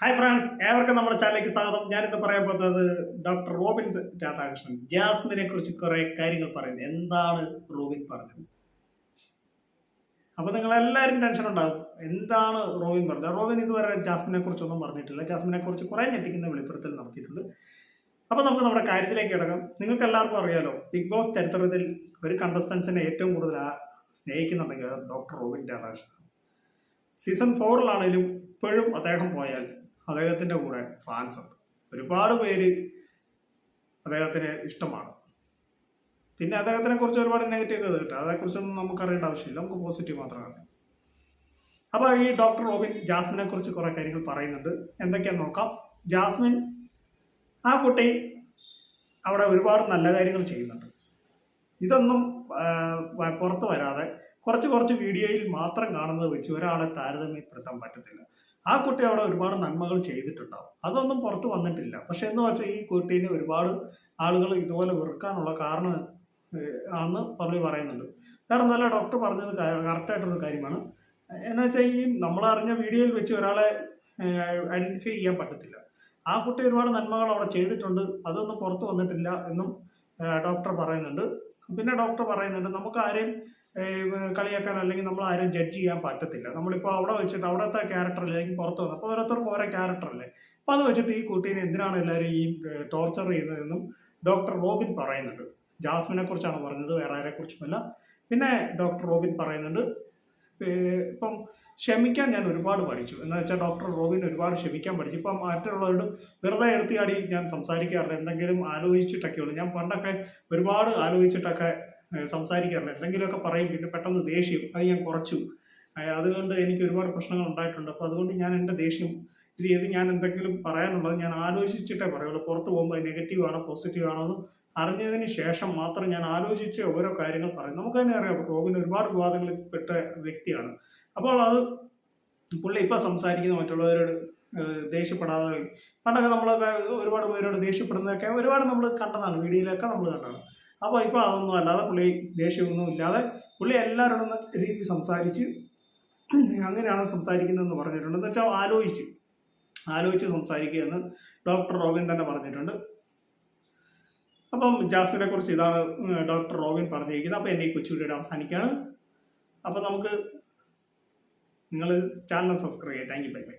Hi friends ഏവർക്കും നമ്മുടെ ചാനലിലേക്ക് സ്വാഗതം. ഞാനിന്ന് പറയാൻ പോകുന്നത് ഡോക്ടർ റോബിൻ രാധാകൃഷ്ണൻ ജാസ്മിനെ കുറിച്ച് കുറെ കാര്യങ്ങൾ പറയുന്നത് എന്താണ് റോബിൻ പറഞ്ഞത്? അപ്പൊ നിങ്ങൾ എല്ലാവരും ടെൻഷൻ ഉണ്ടാകും എന്താണ് റോബിൻ പറഞ്ഞത്? റോബിൻ ഇതുവരെ ജാസ്മിനെ കുറിച്ചൊന്നും പറഞ്ഞിട്ടില്ല. ജാസ്മിനെ കുറിച്ച് കുറെ ഞെട്ടിക്കുന്ന വെളിപ്പെടുത്തൽ നടത്തിയിട്ടുണ്ട്. അപ്പൊ നമുക്ക് നമ്മുടെ കാര്യത്തിലേക്ക് കിടക്കാം. നിങ്ങൾക്ക് എല്ലാവർക്കും അറിയാലോ ബിഗ് ബോസ് ചരിത്രത്തിൽ ഒരു കണ്ടസ്റ്റൻസിനെ ഏറ്റവും കൂടുതൽ സ്നേഹിക്കുന്നുണ്ടെങ്കിൽ ഡോക്ടർ റോബിൻ രാധാകൃഷ്ണൻ സീസൺ ഫോറിലാണെങ്കിലും ഇപ്പോഴും അദ്ദേഹം പോയാൽ അദ്ദേഹത്തിന്റെ കൂടെ ഫാൻസ് ഉണ്ട്. ഒരുപാട് പേര് അദ്ദേഹത്തിന് ഇഷ്ടമാണ്. പിന്നെ അദ്ദേഹത്തിനെ കുറിച്ച് ഒരുപാട് നെഗറ്റീവ് ഒക്കെ കിട്ടും അതേക്കുറിച്ചൊന്നും നമുക്ക് അറിയേണ്ട ആവശ്യമില്ല. നമുക്ക് പോസിറ്റീവ് മാത്രമാണ് അറിയാം. അപ്പോൾ ഈ ഡോക്ടർ റോബിൻ ജാസ്മിനെ കുറിച്ച് കുറേ കാര്യങ്ങൾ പറയുന്നുണ്ട്. എന്തൊക്കെയാന്ന് നോക്കാം. ജാസ്മിൻ ആ കുട്ടി അവിടെ ഒരുപാട് നല്ല കാര്യങ്ങൾ ചെയ്യുന്നുണ്ട്. ഇതൊന്നും പുറത്ത് വരാതെ കുറച്ച് കുറച്ച് വീഡിയോയിൽ മാത്രം കാണുന്നത് വെച്ച് ഒരാളെ താരതമ്യപ്പെടുത്താൻ പറ്റത്തില്ല. ആ കുട്ടി അവിടെ ഒരുപാട് നന്മകൾ ചെയ്തിട്ടുണ്ടാവും. അതൊന്നും പുറത്ത് വന്നിട്ടില്ല. പക്ഷെ എന്ന് വെച്ചാൽ ഈ കുട്ടീനെ ഒരുപാട് ആളുകൾ ഇതുപോലെ വെറുക്കാനുള്ള കാരണം ആണെന്ന് പള്ളി പറയുന്നുണ്ട്. കാരണം നല്ല ഡോക്ടർ പറഞ്ഞത് കറക്റ്റായിട്ടൊരു കാര്യമാണ്. എന്ന് വെച്ചാൽ ഈ നമ്മളറിഞ്ഞ വീഡിയോയിൽ വെച്ച് ഒരാളെ ഐഡന്റിഫൈ ചെയ്യാൻ പറ്റത്തില്ല. ആ കുട്ടി ഒരുപാട് നന്മകൾ അവിടെ ചെയ്തിട്ടുണ്ട്. അതൊന്നും പുറത്ത് വന്നിട്ടില്ല എന്നും ഡോക്ടർ പറയുന്നുണ്ട്. പിന്നെ ഡോക്ടർ പറയുന്നുണ്ട് നമുക്ക് ആരെയും കളിയാക്കാൻ അല്ലെങ്കിൽ നമ്മൾ ആരും ജഡ്ജ് ചെയ്യാൻ പറ്റത്തില്ല. നമ്മളിപ്പോൾ അവിടെ വെച്ചിട്ട് അവിടുത്തെ ക്യാരക്ടർ അല്ലെങ്കിൽ പുറത്ത് വന്നു? അപ്പോൾ ഓരോരുത്തർക്കും ഓരോ ക്യാരക്ടർ അല്ലേ? അപ്പോൾ അത് വെച്ചിട്ട് ഈ കുട്ടീനെ എന്തിനാണ് എല്ലാവരും ഈ ടോർച്ചർ ചെയ്യുന്നതെന്നും ഡോക്ടർ റോബിൻ പറയുന്നുണ്ട്. ജാസ്മിനെ കുറിച്ചാണ് പറഞ്ഞത് വേറെ ആരെ കുറിച്ചുമല്ല പിന്നെ ഡോക്ടർ റോബിൻ പറയുന്നുണ്ട് ഇപ്പം ക്ഷമിക്കാൻ ഞാൻ ഒരുപാട് പഠിച്ചു. എന്ന് വെച്ചാൽ ഡോക്ടർ റോബിൻ ഒരുപാട് ക്ഷമിക്കാൻ പഠിച്ചു. ഇപ്പം മറ്റുള്ളവരോട് വെറുതെ എടുത്തിയാടി ഞാൻ സംസാരിക്കാറില്ല. എന്തെങ്കിലും ആലോചിച്ചിട്ടൊക്കെ ഉള്ളൂ. ഞാൻ പണ്ടൊക്കെ ഒരുപാട് ആലോചിച്ചിട്ടൊക്കെ സംസാരിക്കാറില്ല. എന്തെങ്കിലുമൊക്കെ പറയും പിന്നെ പെട്ടെന്ന് ദേഷ്യം അത് ഞാൻ കുറച്ചു. അതുകൊണ്ട് എനിക്ക് ഒരുപാട് പ്രശ്നങ്ങൾ ഉണ്ടായിട്ടുണ്ട്. അപ്പോൾ അതുകൊണ്ട് ഞാൻ എന്റെ ദേഷ്യം ഇത് ഞാൻ എന്തെങ്കിലും പറയാനുള്ളത് ഞാൻ ആലോചിച്ചിട്ടേ പറയുള്ളൂ. പുറത്ത് പോകുമ്പോൾ നെഗറ്റീവ് ആണോ പോസിറ്റീവ് ആണോ എന്ന് അറിഞ്ഞതിന് ശേഷം മാത്രം ഞാൻ ആലോചിച്ച് ഓരോ കാര്യങ്ങൾ പറയും നമുക്ക് തന്നെ അറിയാം റോബിൻ ഒരുപാട് വിവാദങ്ങളിൽ പെട്ട വ്യക്തിയാണ്. അപ്പോൾ അത് പുള്ളി ഇപ്പോൾ സംസാരിക്കുന്ന മറ്റുള്ളവരോട് ദേഷ്യപ്പെടാതെ പണ്ടൊക്കെ നമ്മളൊക്കെ ഒരുപാട് പേരോട് ദേഷ്യപ്പെടുന്നതൊക്കെ ഒരുപാട് നമ്മൾ കണ്ടതാണ്. വീഡിയോയിലൊക്കെ നമ്മൾ കണ്ടതാണ്. അപ്പോൾ ഇപ്പോൾ അതൊന്നും അല്ലാതെ പുള്ളി ദേഷ്യമൊന്നും ഇല്ലാതെ പുള്ളി എല്ലാവരോടും രീതി സംസാരിച്ച് അങ്ങനെയാണ് സംസാരിക്കുന്നതെന്ന് പറഞ്ഞിട്ടുണ്ട്. എന്ന് വെച്ചാൽ ആലോചിച്ച് ആലോചിച്ച് സംസാരിക്കുക എന്ന് ഡോക്ടർ റോബിൻ തന്നെ പറഞ്ഞിട്ടുണ്ട്. അപ്പം ജാസ്മിനെ കുറിച്ച് ഇതാണ് ഡോക്ടർ റോബിൻ പറഞ്ഞിരിക്കുന്നത്. അപ്പോൾ എന്റെ ഈ കൊച്ചുകൂടിയുടെ അവസാനിക്കുകയാണ്. അപ്പോൾ നമുക്ക് നിങ്ങൾ ചാനൽ സബ്സ്ക്രൈബ് ചെയ്യാം. Thank you bye bye